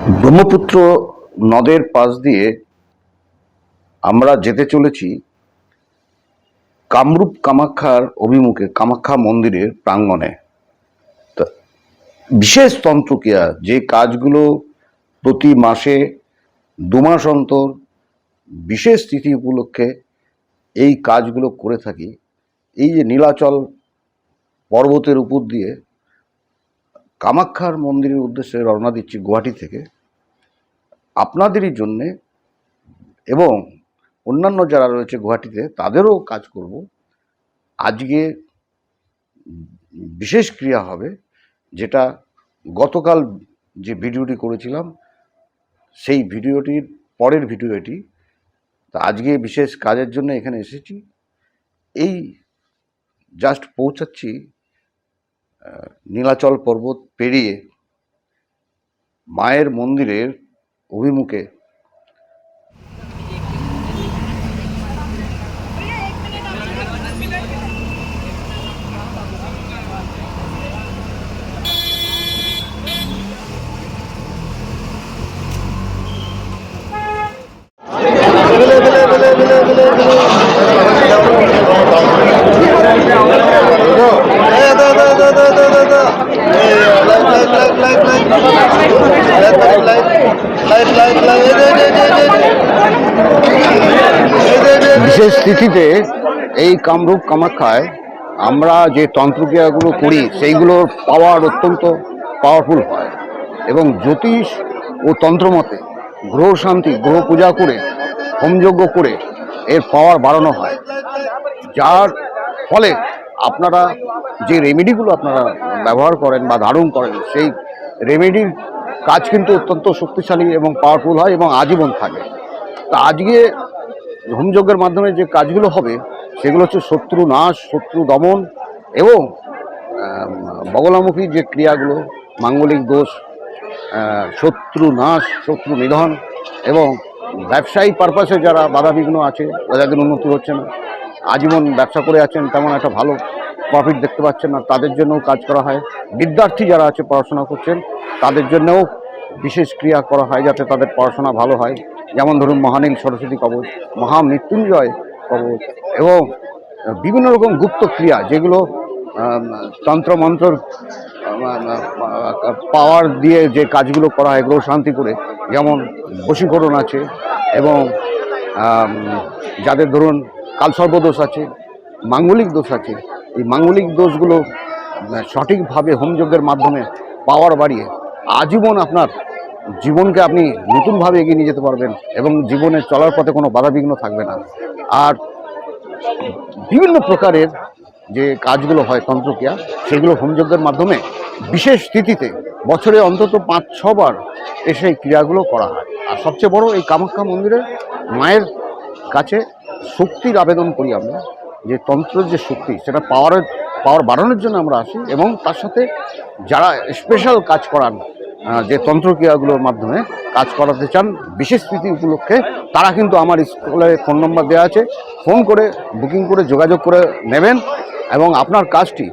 ব্রহ্মপুত্র নদের পাশ দিয়ে আমরা যেতে চলেছি কামরূপ কামাখ্যার অভিমুখে, কামাখ্যা মন্দিরের প্রাঙ্গণে। বিশেষ তন্ত্রক্রিয়া যে কাজগুলো প্রতি মাসে দু মাস অন্তর বিশেষ তিথি উপলক্ষে এই কাজগুলো করে থাকি, এই যে নীলাচল পর্বতের উপর দিয়ে কামাখ্যার মন্দিরের উদ্দেশ্যে রওনা দিচ্ছি গুয়াহাটি থেকে। আপনাদেরই জন্যে এবং অন্যান্য যারা রয়েছে গুয়াহাটিতে, তাদেরও কাজ করব। আজকে বিশেষ ক্রিয়া হবে, যেটা গতকাল যে ভিডিওটি করেছিলাম, সেই ভিডিওটির পরের ভিডিও এটি তা আজকে বিশেষ কাজের জন্য এখানে এসেছি। এই জাস্ট পৌঁছাচ্ছি নীলাচল পর্বত পেরিয়ে মায়ের মন্দিরের অভিমুখে বিশেষ তিথিতে এই কামরূপ কামাখ্যায় আমরা যে তন্ত্রক্রিয়াগুলো করি সেইগুলোর পাওয়ার অত্যন্ত পাওয়ারফুল হয়। এবং জ্যোতিষ ও তন্ত্রমতে গ্রহ শান্তি, গ্রহ পূজা করে হোমযজ্ঞ করে এর পাওয়ার বাড়ানো হয়। যার ফলে আপনারা যে রেমেডিগুলো আপনারা ব্যবহার করেন বা ধারণ করেন, সেই রেমেডির কাজ কিন্তু অত্যন্ত শক্তিশালী এবং পাওয়ারফুল হয় এবং আজীবন থাকে। তা আজকে হোমযজ্ঞের মাধ্যমে যে কাজগুলো হবে, সেগুলো হচ্ছে শত্রু নাশ, শত্রু দমন এবং বগলামুখী যে ক্রিয়াগুলো, মাঙ্গলিক দোষ শত্রু নাশ, শত্রু নিধন এবং ব্যবসায়ী পারপাসে যারা বাধাবিঘ্ন আছে বা যাদের উন্নতি হচ্ছে না। আজীবন ব্যবসা করে আছেন, তেমন একটা ভালো প্রফিট দেখতে পাচ্ছেন না তাদের জন্যও কাজ করা হয়। বিদ্যার্থী যারা আছে পড়াশোনা করছেন তাদের জন্যও বিশেষ ক্রিয়া করা হয় যাতে তাদের পড়াশোনা ভালো হয়। যেমন ধরুন মহানীল সরস্বতী কবচ মহামৃত্যুঞ্জয় কবচ এবং বিভিন্ন রকম গুপ্ত ক্রিয়া যেগুলো আম, তন্ত্রমন্ত্রর পাওয়ার দিয়ে যে কাজগুলো করা হয় গ্রহ শান্তি করে যেমন বশীকরণ আছে এবং যাদের ধরুন কালসর্পদোষ আছে মাঙ্গলিক দোষ আছে এই মাঙ্গলিক দোষগুলো সঠিকভাবে হোমযজ্ঞের মাধ্যমে পাওয়ার বাড়িয়ে আজীবন আপনার জীবনকে আপনি নতুনভাবে এগিয়ে নিয়ে যেতে পারবেন এবং জীবনে চলার পথে কোনো বাধাবিঘ্ন থাকবে না। আর বিভিন্ন প্রকারের যে কাজগুলো হয় তন্ত্রক্রিয়া, সেগুলো হোমযজ্ঞের মাধ্যমে বিশেষ তিথিতে বছরে অন্তত পাঁচ ছবার এসে এই ক্রিয়াগুলো করা হয়। আর সবচেয়ে বড় এই কামাখ্যা মন্দিরে মায়ের কাছে শক্তির আবেদন করি আমরা। যে তন্ত্রের যে শক্তি, সেটা পাওয়ারের পাওয়ার বাড়ানোর জন্য আমরা আসি এবং তার সাথে যারা স্পেশাল কাজ করান যে তন্ত্রক্রিয়াগুলোর মাধ্যমে কাজ করাতে চান, বিশেষ স্মৃতি উপলক্ষে, তারা কিন্তু আমার স্কুলে ফোন নম্বর দেওয়া আছে। ফোন করে বুকিং করে, যোগাযোগ করে নেবেন এবং আপনার কাজটি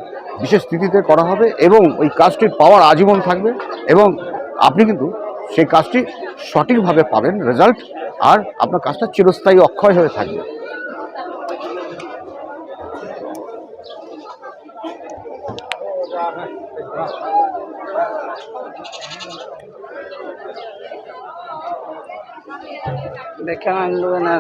বিশেষ তিথিতে করা হবে এবং ওই কাজটির পাওয়ার আজীবন থাকবে এবং আপনি কিন্তু সেই কাজটি সঠিকভাবে পাবেন রেজাল্ট আর আপনার কাজটা চিরস্থায়ী অক্ষয় হয়ে থাকবে। দেখে আনলো না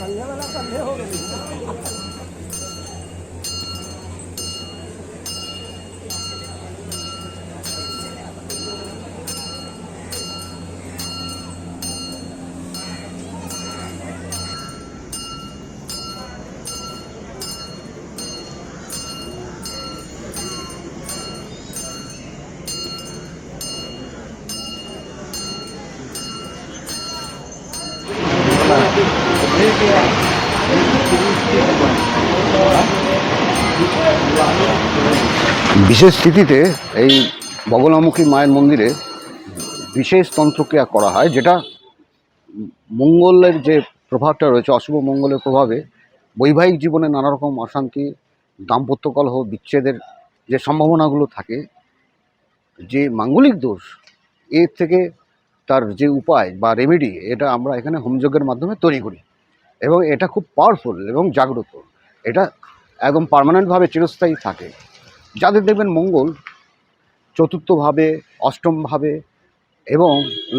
Mañana la pendejo বিশেষ তিথিতে এই বগলামুখী মায়ের মন্দিরে বিশেষ তন্ত্রক্রিয়া করা হয়, যেটা মঙ্গলের যে প্রভাবটা রয়েছে, অশুভ মঙ্গলের প্রভাবে বৈবাহিক জীবনে নানা রকম অশান্তি, দাম্পত্য কলহ, বিচ্ছেদের যে সম্ভাবনাগুলো থাকে, যে মাঙ্গলিক দোষ, এর থেকে তার যে উপায় বা রেমেডি এটা আমরা এখানে হোমযজ্ঞের মাধ্যমে তৈরি করি। এবং এটা খুব পাওয়ারফুল এবং জাগ্রত। এটা একদম পার্মানেন্টভাবে চিরস্থায়ী থাকে। যাদের দেখবেন মঙ্গল চতুর্থভাবে, অষ্টমভাবে এবং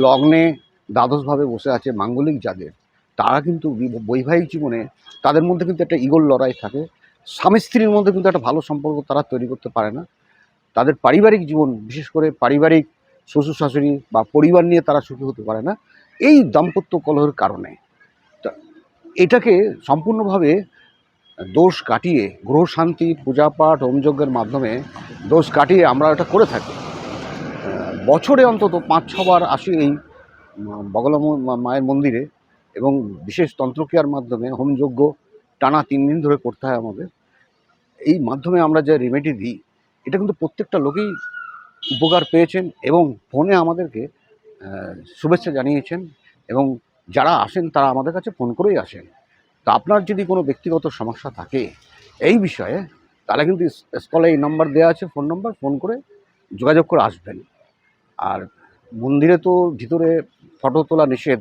লগ্নে দ্বাদশভাবে বসে আছে মাঙ্গলিক যাদের, তারা কিন্তু বৈবাহিক জীবনে তাদের মধ্যে কিন্তু একটা ইগল লড়াই থাকে। স্বামী স্ত্রীর মধ্যে কিন্তু একটা ভালো সম্পর্ক তারা তৈরি করতে পারে না। তাদের পারিবারিক জীবন, বিশেষ করে পারিবারিক শ্বশুর শাশুড়ি বা পরিবার নিয়ে তারা সুখী হতে পারে না। এই দাম্পত্য কলহের কারণে। এটাকে সম্পূর্ণভাবে দোষ কাটিয়ে, গ্রহ শান্তি, পূজা পাঠ, হোমযজ্ঞের মাধ্যমে দোষ কাটিয়ে আমরা এটা করে থাকি। বছরে অন্তত পাঁচ ছবার আসি এই বগলাম মায়ের মন্দিরে এবং বিশেষ তন্ত্রক্রিয়ার মাধ্যমে হোমযজ্ঞ টানা তিন দিন ধরে করতে হয় আমাদের। এই মাধ্যমে আমরা যে রেমেডি দিই, এটা কিন্তু প্রত্যেকটা লোকেই উপকার পেয়েছেন এবং ফোনে আমাদেরকে শুভেচ্ছা জানিয়েছেন এবং যারা আসেন তারা আমাদের কাছে ফোন করেই আসেন। তা আপনার যদি কোনো ব্যক্তিগত সমস্যা থাকে এই বিষয়ে, তাহলে কিন্তু স্কলে এই নাম্বার দেওয়া আছে, ফোন নম্বর, ফোন করে যোগাযোগ করে আসবেন। আর মন্দিরে তো ভিতরে ফটো তোলা নিষেধ,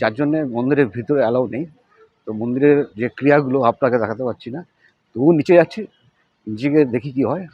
যার জন্যে মন্দিরের ভিতরে অ্যালাউ নেই। তো মন্দিরের যে ক্রিয়াগুলো আপনাকে দেখাতে পারছি না তবু নিচে যাচ্ছি নিচে দেখি কি হয়।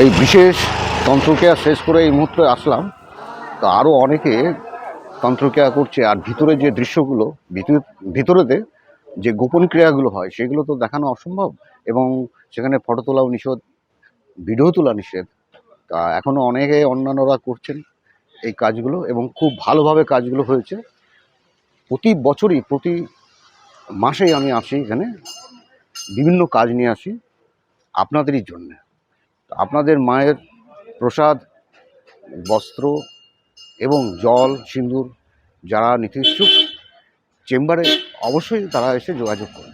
এই বিশেষ তন্ত্রক্রিয়া শেষ করে এই মুহূর্তে আসলাম। তো আরও অনেকে তন্ত্রক্রিয়া করছে আর ভিতরে যে দৃশ্যগুলো, ভিতর- ভিতরেতে যে গোপন ক্রিয়াগুলো হয়, সেগুলো তো দেখানো অসম্ভব এবং সেখানে ফটো তোলাও নিষেধ, ভিডিও তোলা নিষেধ। তা এখনও অনেকে অন্যান্যরা করছেন এই কাজগুলো এবং খুব ভালোভাবে কাজগুলো হয়েছে। প্রতি বছরই, প্রতি মাসেই আমি আসি এখানে। বিভিন্ন কাজ নিয়ে আসি আপনাদেরই জন্যে। আপনাদের মায়ের প্রসাদ, বস্ত্র এবং জল, সিঁদুর যারা নিতে চেম্বারে অবশ্যই তারা এসে যোগাযোগ করবেন